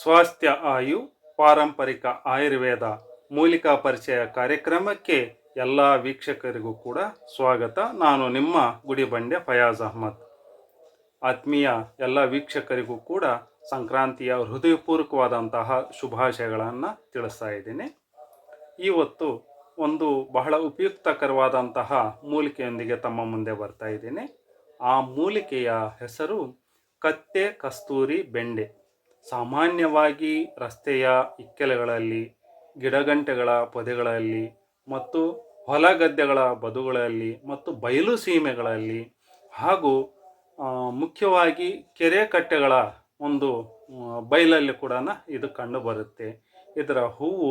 ಸ್ವಾಸ್ಥ್ಯ ಆಯು, ಪಾರಂಪರಿಕ ಆಯುರ್ವೇದ ಮೂಲಿಕಾ ಪರಿಚಯ ಕಾರ್ಯಕ್ರಮಕ್ಕೆ ಎಲ್ಲ ವೀಕ್ಷಕರಿಗೂ ಕೂಡ ಸ್ವಾಗತ. ನಾನು ನಿಮ್ಮ ಗುಡಿಬಂಡೆ ಫಯಾಜ್ ಅಹ್ಮದ್. ಆತ್ಮೀಯ ಎಲ್ಲ ವೀಕ್ಷಕರಿಗೂ ಕೂಡ ಸಂಕ್ರಾಂತಿಯ ಹೃದಯಪೂರ್ವಕವಾದಂತಹ ಶುಭಾಶಯಗಳನ್ನು ತಿಳಿಸ್ತಾ ಇದ್ದೀನಿ. ಇವತ್ತು ಒಂದು ಬಹಳ ಉಪಯುಕ್ತಕರವಾದಂತಹ ಮೂಲಿಕೆಯೊಂದಿಗೆ ತಮ್ಮ ಮುಂದೆ ಬರ್ತಾ ಇದ್ದೀನಿ. ಆ ಮೂಲಿಕೆಯ ಹೆಸರು ಕತ್ತೆ ಕಸ್ತೂರಿ ಬೆಂಡೆ. ಸಾಮಾನ್ಯವಾಗಿ ರಸ್ತೆಯ ಇಕ್ಕೆಲೆಗಳಲ್ಲಿ, ಗಿಡಗಂಟೆಗಳ ಪೊದೆಗಳಲ್ಲಿ ಮತ್ತು ಹೊಲ ಗದ್ದೆಗಳ ಬದುಗಳಲ್ಲಿ ಮತ್ತು ಬಯಲು ಸೀಮೆಗಳಲ್ಲಿ ಹಾಗೂ ಮುಖ್ಯವಾಗಿ ಕೆರೆ ಕಟ್ಟೆಗಳ ಒಂದು ಬಯಲಲ್ಲಿ ಕೂಡ ಇದು ಕಂಡುಬರುತ್ತೆ ಇದರ ಹೂವು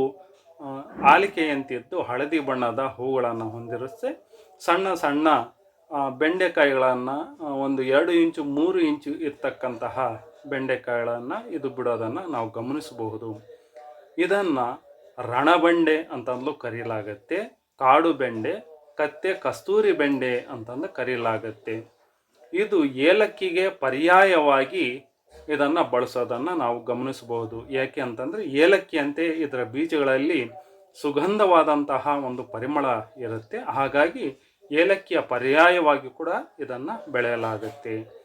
ಆಲಿಕೆಯಂತಿದ್ದು ಹಳದಿ ಬಣ್ಣದ ಹೂಗಳನ್ನು ಹೊಂದಿರುತ್ತೆ. ಸಣ್ಣ ಸಣ್ಣ ಬೆಂಡೆಕಾಯಿಗಳನ್ನು ಒಂದು ಎರಡು ಇಂಚು, ಮೂರು ಇಂಚು ಇರ್ತಕ್ಕಂತಹ ಬೆಂಡೆಕಾಯಿಗಳನ್ನು ಇದು ಬಿಡೋದನ್ನು ನಾವು ಗಮನಿಸಬಹುದು. ಇದನ್ನು ರಣಬಂಡೆ ಅಂತಂದು ಕರೆಯಲಾಗತ್ತೆ ಕಾಡು ಬೆಂಡೆ ಕತ್ತೆ ಕಸ್ತೂರಿ ಬೆಂಡೆ ಅಂತಂದು ಕರೆಯಲಾಗತ್ತೆ ಇದು ಏಲಕ್ಕಿಗೆ ಪರ್ಯಾಯವಾಗಿ ಇದನ್ನು ಬಳಸೋದನ್ನು ನಾವು ಗಮನಿಸಬಹುದು. ಯಾಕೆ ಅಂತಂದರೆ ಏಲಕ್ಕಿಯಂತೆ ಇದರ ಬೀಜಗಳಲ್ಲಿ ಸುಗಂಧವಾದಂತಹ ಒಂದು ಪರಿಮಳ ಇರುತ್ತೆ. ಹಾಗಾಗಿ ಏಲಕ್ಕಿಯ ಪರ್ಯಾಯವಾಗಿ ಕೂಡ ಇದನ್ನು ಬೆಳೆಯಲಾಗುತ್ತೆ.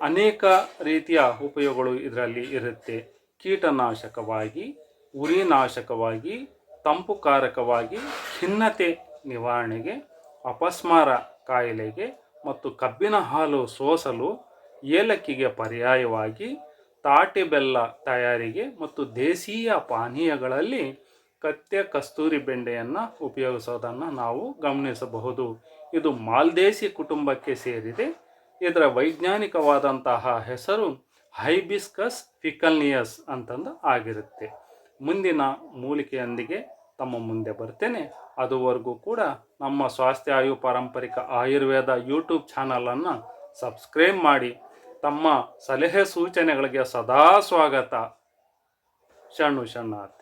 ಅನೇಕ ರೀತಿಯ ಉಪಯೋಗಗಳು ಇದರಲ್ಲಿ ಇರುತ್ತೆ. ಕೀಟನಾಶಕವಾಗಿ, ಉರಿನಾಶಕವಾಗಿ, ತಂಪುಕಾರಕವಾಗಿ, ಖಿನ್ನತೆ ನಿವಾರಣೆಗೆ, ಅಪಸ್ಮಾರ ಕಾಯಿಲೆಗೆ ಮತ್ತು ಕಬ್ಬಿನ ಹಾಲು ಸೋಸಲು, ಏಲಕ್ಕಿಗೆ ಪರ್ಯಾಯವಾಗಿ, ತಾಟೆ ಬೆಲ್ಲ ತಯಾರಿಗೆ ಮತ್ತು ದೇಶೀಯ ಪಾನೀಯಗಳಲ್ಲಿ ಕತ್ತೆ ಕಸ್ತೂರಿ ಬೆಂಡೆಯನ್ನು ಉಪಯೋಗಿಸೋದನ್ನು ನಾವು ಗಮನಿಸಬಹುದು. ಇದು ಮಾಲ್ದೇಸಿ ಕುಟುಂಬಕ್ಕೆ ಸೇರಿದೆ. ಇದರ ವೈಜ್ಞಾನಿಕವಾದಂತಹ ಹೆಸರು ಹೈಬಿಸ್ಕಸ್ ಫಿಕಲ್ನಿಯಸ್ ಅಂತಂದು ಆಗಿರುತ್ತೆ. ಮುಂದಿನ ಮೂಲಿಕೆಯೊಂದಿಗೆ ತಮ್ಮ ಮುಂದೆ ಬರ್ತೇನೆ. ಅದುವರೆಗೂ ಕೂಡ ನಮ್ಮ ಸ್ವಾಸ್ಥ್ಯ ಆಯು ಪಾರಂಪರಿಕ ಆಯುರ್ವೇದ ಯೂಟ್ಯೂಬ್ ಚಾನಲನ್ನು ಸಬ್ಸ್ಕ್ರೈಬ್ ಮಾಡಿ. ತಮ್ಮ ಸಲಹೆ ಸೂಚನೆಗಳಿಗೆ ಸದಾ ಸ್ವಾಗತ. ಶಣ್ಣು ಶಣ್ಣಾರ್ಥಿ